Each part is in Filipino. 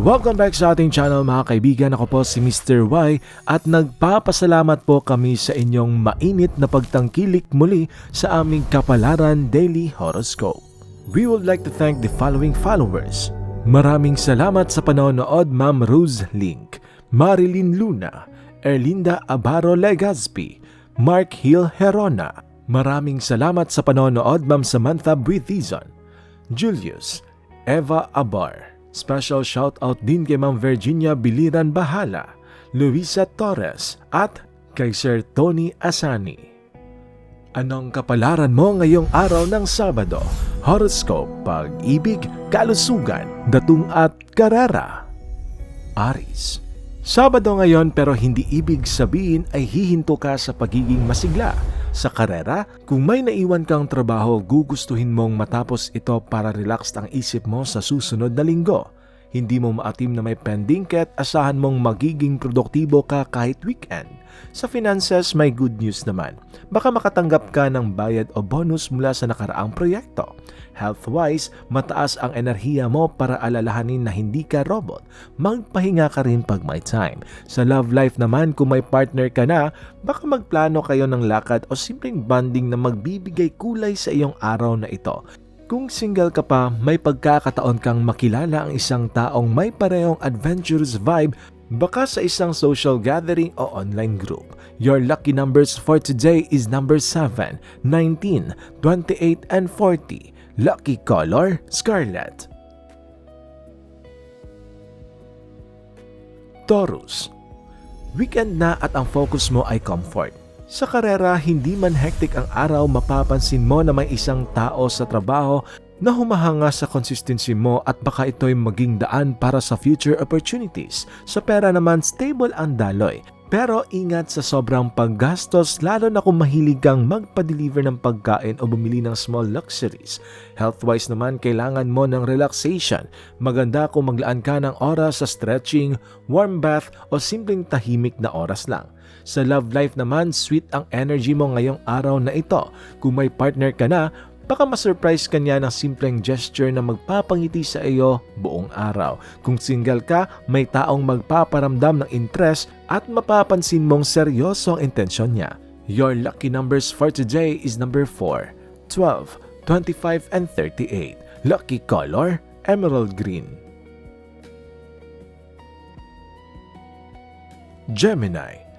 Welcome back sa ating channel mga kaibigan. Ako po si Mr. Y at nagpapasalamat po kami sa inyong mainit na pagtangkilik muli sa aming Kapalaran Daily Horoscope. We would like to thank the following followers. Maraming salamat sa panonood Ma'am Rose Link, Marilyn Luna, Erlinda Abaro Legazpi, Mark Hill Herona. Maraming salamat sa panonood Ma'am Samantha Buitizon, Julius, Eva Abar. Special shoutout din kay Ma'am Virginia Biliran Bahala, Luisa Torres at kay Sir Tony Asani. Anong kapalaran mo ngayong araw ng Sabado? Horoscope, pag-ibig, kalusugan, datung at karera. Aris. Sabado ngayon pero hindi ibig sabihin ay hihinto ka sa pagiging masigla. Sa karera, kung may naiwan kang trabaho, gugustuhin mong matapos ito para relaxed ang isip mo sa susunod na linggo. Hindi mo maatim na may pending ket asahan mong magiging produktibo ka kahit weekend. Sa finances, may good news naman. Baka makatanggap ka ng bayad o bonus mula sa nakaraang proyekto. Health-wise, mataas ang enerhiya mo para alalahanin na hindi ka robot. Magpahinga ka rin pag may time. Sa love life naman, kung may partner ka na, baka magplano kayo ng lakad o simpleng bonding na magbibigay kulay sa iyong araw na ito. Kung single ka pa, may pagkakataon kang makilala ang isang taong may parehong adventurous vibe baka sa isang social gathering o online group. Your lucky numbers for today is number 7, 19, 28, and 40. Lucky color, scarlet. Taurus. Weekend na at ang focus mo ay comfort. Sa karera, hindi man hectic ang araw, mapapansin mo na may isang tao sa trabaho na humahanga sa consistency mo at baka ito'y maging daan para sa future opportunities. Sa pera naman, stable ang daloy. Pero ingat sa sobrang paggastos lalo na kung mahilig kang magpa-deliver ng pagkain o bumili ng small luxuries. Health-wise naman, kailangan mo ng relaxation. Maganda kung maglaan ka ng oras sa stretching, warm bath o simpleng tahimik na oras lang. Sa love life naman, sweet ang energy mo ngayong araw na ito. Kung may partner ka na, baka masurprise ka niya ng simpleng gesture na magpapangiti sa iyo buong araw. Kung single ka, may taong magpaparamdam ng interest at mapapansin mong seryoso ang intensyon niya. Your lucky numbers for today is number 4, 12, 25, and 38. Lucky color, emerald green. Gemini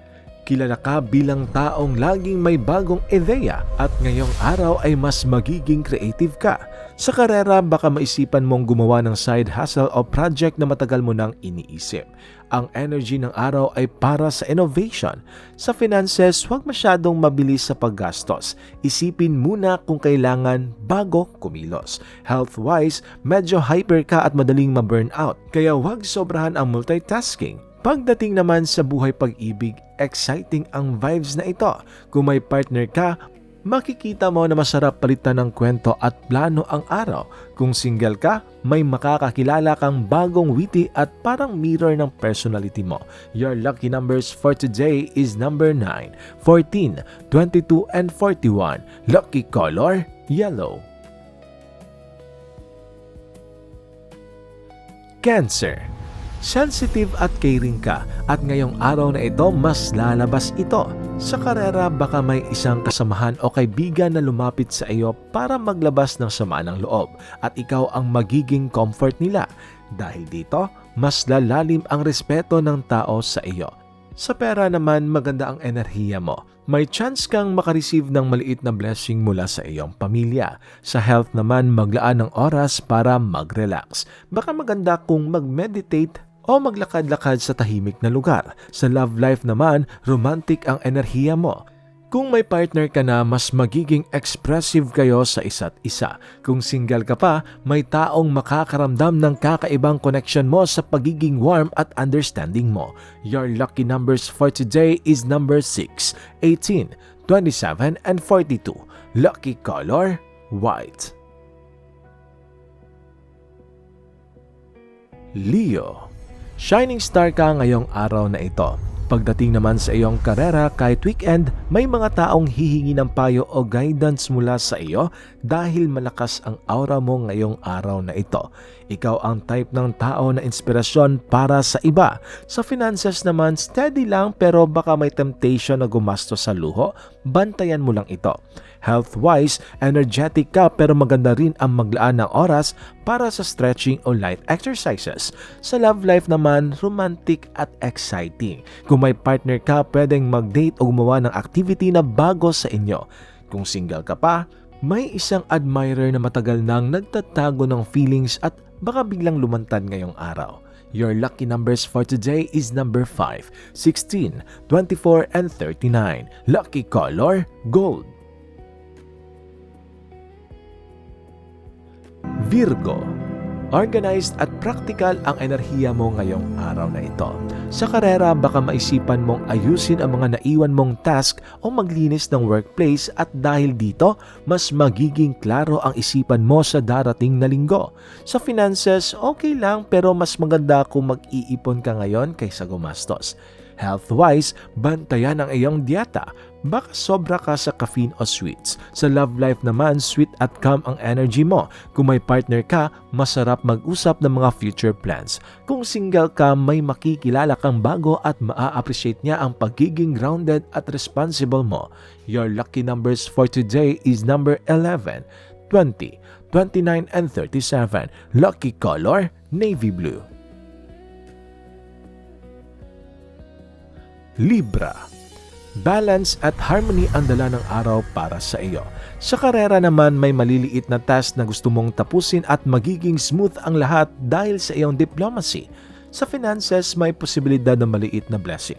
Kilala ka bilang taong laging may bagong ideya at ngayong araw ay mas magiging creative ka. Sa karera, baka maisipan mong gumawa ng side hustle o project na matagal mo nang iniisip. Ang energy ng araw ay para sa innovation. Sa finances, huwag masyadong mabilis sa paggastos. Isipin muna kung kailangan bago kumilos. Health-wise, medyo hyper ka at madaling ma-burnout. Kaya huwag sobrahan ang multitasking. Pagdating naman sa buhay pag-ibig, exciting ang vibes na ito. Kung may partner ka, makikita mo na masarap palitan ng kwento at plano ang araw. Kung single ka, may makakakilala kang bagong witty at parang mirror ng personality mo. Your lucky numbers for today is number 9, 14, 22, and 41. Lucky color, yellow. Cancer sensitive at caring ka at ngayong araw na ito mas lalabas ito. Sa karera baka may isang kasamahan o kaibigan na lumapit sa iyo para maglabas ng sama ng loob at ikaw ang magiging comfort nila. Dahil dito, mas lalalim ang respeto ng tao sa iyo. Sa pera naman, maganda ang enerhiya mo. May chance kang makareceive ng maliit na blessing mula sa iyong pamilya. Sa health naman, maglaan ng oras para mag-relax. Baka maganda kung mag-meditate o maglakad-lakad sa tahimik na lugar. Sa love life naman, romantic ang enerhiya mo. Kung may partner ka na, mas magiging expressive kayo sa isa't isa. Kung single ka pa, may taong makakaramdam ng kakaibang connection mo sa pagiging warm at understanding mo. Your lucky numbers for today is number 6, 18, 27, and 42. Lucky color, white. Leo Shining star ka ngayong araw na ito. Pagdating naman sa iyong karera kahit weekend, may mga taong hihingi ng payo o guidance mula sa iyo dahil malakas ang aura mo ngayong araw na ito. Ikaw ang type ng tao na inspirasyon para sa iba. Sa finances naman, steady lang pero baka may temptation na gumasto sa luho, bantayan mo lang ito. Health-wise, energetic ka pero maganda rin ang maglaan ng oras para sa stretching o light exercises. Sa love life naman, romantic at exciting. Kung may partner ka, pwedeng mag-date o gumawa ng activity na bago sa inyo. Kung single ka pa, may isang admirer na matagal nang nagtatago ng feelings at baka biglang lumantad ngayong araw. Your lucky numbers for today is number 5, 16, 24, and 39. Lucky color, gold. Virgo Organized at practical ang enerhiya mo ngayong araw na ito. Sa karera, baka maisipan mong ayusin ang mga naiwan mong task o maglinis ng workplace at dahil dito, mas magiging klaro ang isipan mo sa darating na linggo. Sa finances, okay lang pero mas maganda kung mag-iipon ka ngayon kaysa gumastos. Health-wise, bantayan ang iyong dieta. Baka sobra ka sa caffeine o sweets. Sa love life naman, sweet at calm ang energy mo. Kung may partner ka, masarap mag-usap ng mga future plans. Kung single ka, may makikilala kang bago at maa-appreciate niya ang pagiging grounded at responsible mo. Your lucky numbers for today is number 11, 20, 29, and 37. Lucky color, navy blue. Libra. Balance at harmony ang dala ng araw para sa iyo. Sa karera naman may maliliit na task na gusto mong tapusin at magiging smooth ang lahat dahil sa iyong diplomacy. Sa finances may posibilidad na maliit na blessing.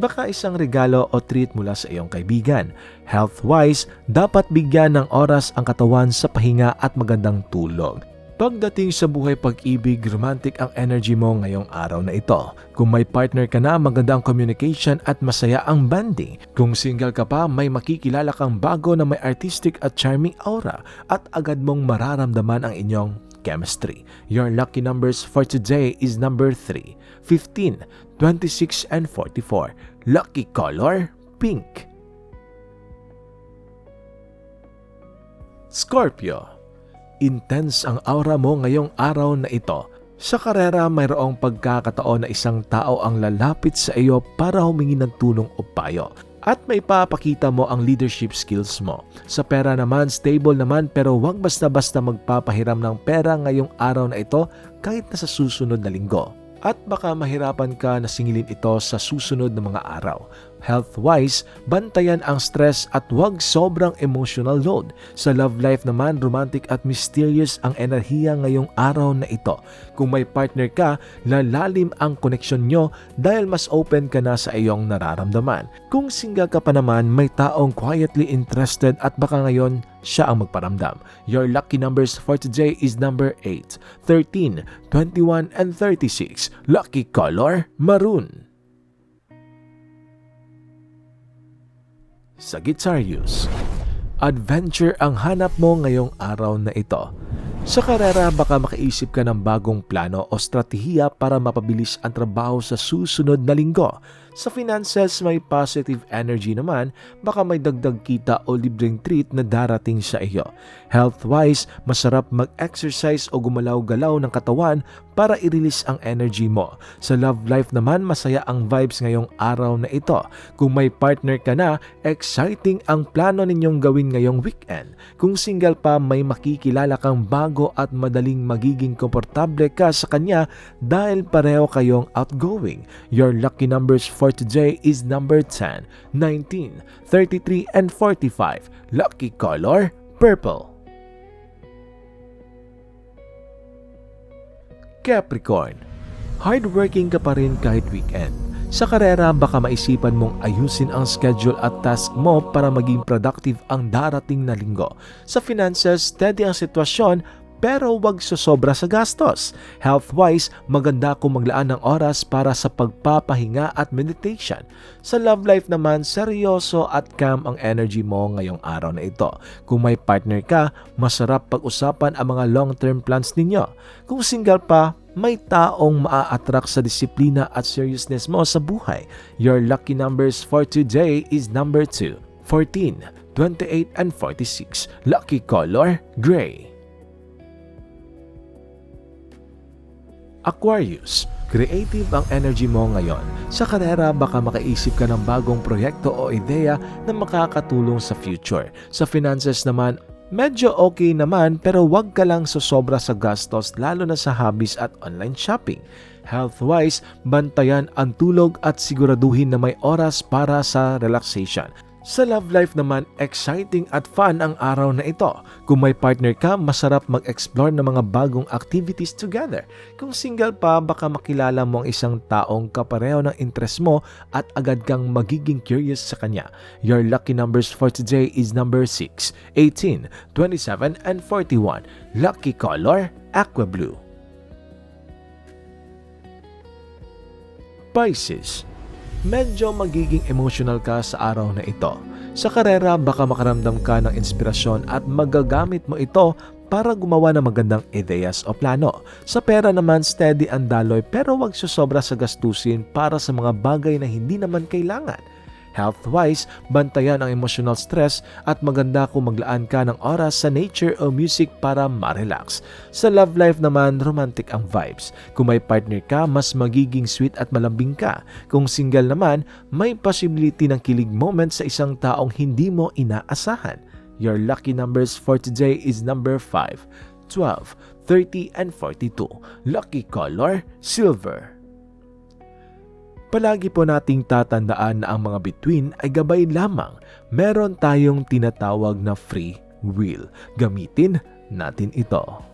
Baka isang regalo o treat mula sa iyong kaibigan. Health-wise, dapat bigyan ng oras ang katawan sa pahinga at magandang tulog. Pagdating sa buhay pag-ibig, romantic ang energy mo ngayong araw na ito. Kung may partner ka na, maganda ang communication at masaya ang banding. Kung single ka pa, may makikilala kang bago na may artistic at charming aura at agad mong mararamdaman ang inyong chemistry. Your lucky numbers for today is number 3, 15, 26, and 44. Lucky color, pink. Scorpio intense ang aura mo ngayong araw na ito. Sa karera, mayroong pagkakataon na isang tao ang lalapit sa iyo para humingi ng tulong o payo. At may papakita mo ang leadership skills mo. Sa pera naman, stable naman pero huwag basta-basta magpapahiram ng pera ngayong araw na ito kahit na sa susunod na linggo at baka mahirapan ka na singilin ito sa susunod na mga araw. Health-wise, bantayan ang stress at huwag sobrang emotional load. Sa love life naman, romantic at mysterious ang enerhiya ngayong araw na ito. Kung may partner ka, lalalim ang koneksyon nyo dahil mas open ka na sa iyong nararamdaman. Kung single ka pa naman, may taong quietly interested at baka ngayon siya ang magparamdam. Your lucky numbers for today is number 8, 13, 21, and 36. Lucky color, maroon. Sagittarius Adventure ang hanap mo ngayong araw na ito. Sa karera, baka makaisip ka ng bagong plano o strategiya para mapabilis ang trabaho sa susunod na linggo. Sa finances, may positive energy naman, baka may dagdag kita o libreng treat na darating sa iyo. Health-wise, masarap mag-exercise o gumalaw-galaw ng katawan para i-release ang energy mo. Sa love life naman, masaya ang vibes ngayong araw na ito. Kung may partner ka na, exciting ang plano ninyong gawin ngayong weekend. Kung single pa, may makikilala kang bago at madaling magiging komportable ka sa kanya dahil pareho kayong outgoing. Your lucky numbers for today is number 10, 19, 33, and 45. Lucky color, purple. Capricorn, hardworking ka pa rin kahit weekend. Sa karera, baka maisipan mong ayusin ang schedule at task mo para maging productive ang darating na linggo. Sa finances, steady ang sitwasyon pero huwag susobra sa gastos. Health-wise, maganda kung maglaan ng oras para sa pagpapahinga at meditation. Sa love life naman, seryoso at calm ang energy mo ngayong araw na ito. Kung may partner ka, masarap pag-usapan ang mga long-term plans ninyo. Kung single pa, may taong maa-attract sa disiplina at seriousness mo sa buhay. Your lucky numbers for today is number 2, 14, 28, and 46. Lucky color, gray. Aquarius, creative ang energy mo ngayon. Sa karera, baka makaisip ka ng bagong proyekto o ideya na makakatulong sa future. Sa finances naman, medyo okay naman pero wag ka lang sosobra sa gastos lalo na sa hobbies at online shopping. Health-wise, bantayan ang tulog at siguraduhin na may oras para sa relaxation. Sa love life naman, exciting at fun ang araw na ito. Kung may partner ka, masarap mag-explore ng mga bagong activities together. Kung single pa, baka makilala mo ang isang taong kapareho ng interest mo at agad kang magiging curious sa kanya. Your lucky numbers for today is number 6, 18, 27, and 41. Lucky color, aqua blue. Pisces, medyo magiging emotional ka sa araw na ito. Sa karera, baka makaramdam ka ng inspirasyon at magagamit mo ito para gumawa ng magandang ideyas o plano. Sa pera naman, steady ang daloy pero wag susobra sa gastusin para sa mga bagay na hindi naman kailangan. Health-wise, bantayan ang emotional stress at maganda kung maglaan ka ng oras sa nature o music para ma-relax. Sa love life naman, romantic ang vibes. Kung may partner ka, mas magiging sweet at malambing ka. Kung single naman, may possibility ng kilig moment sa isang taong hindi mo inaasahan. Your lucky numbers for today is number 5, 12, 30, and 42. Lucky color, silver. Palagi po nating tatandaan na ang mga bituin ay gabay lamang. Meron tayong tinatawag na free will. Gamitin natin ito.